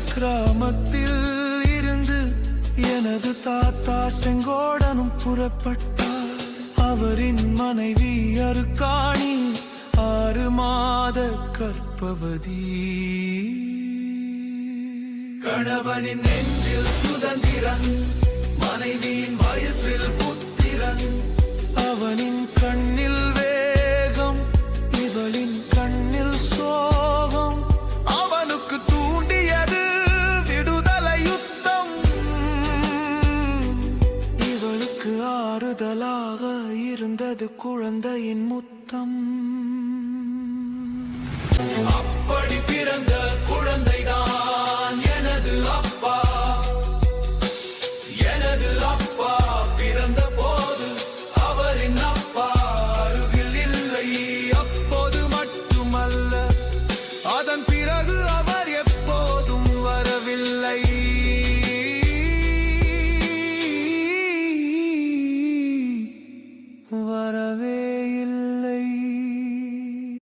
கிராமத்தில் இருந்து எனது தாத்தா செங்கோடனும் புறப்பட்டார். அவரின் மனைவி அருக்காணி ஆறு மாத கற்பவதி. கணவனின் நெஞ்சில் சுதந்திரன் மனைவியின் வயிற்றில் இருந்தது குழந்தையின் முத்தம்.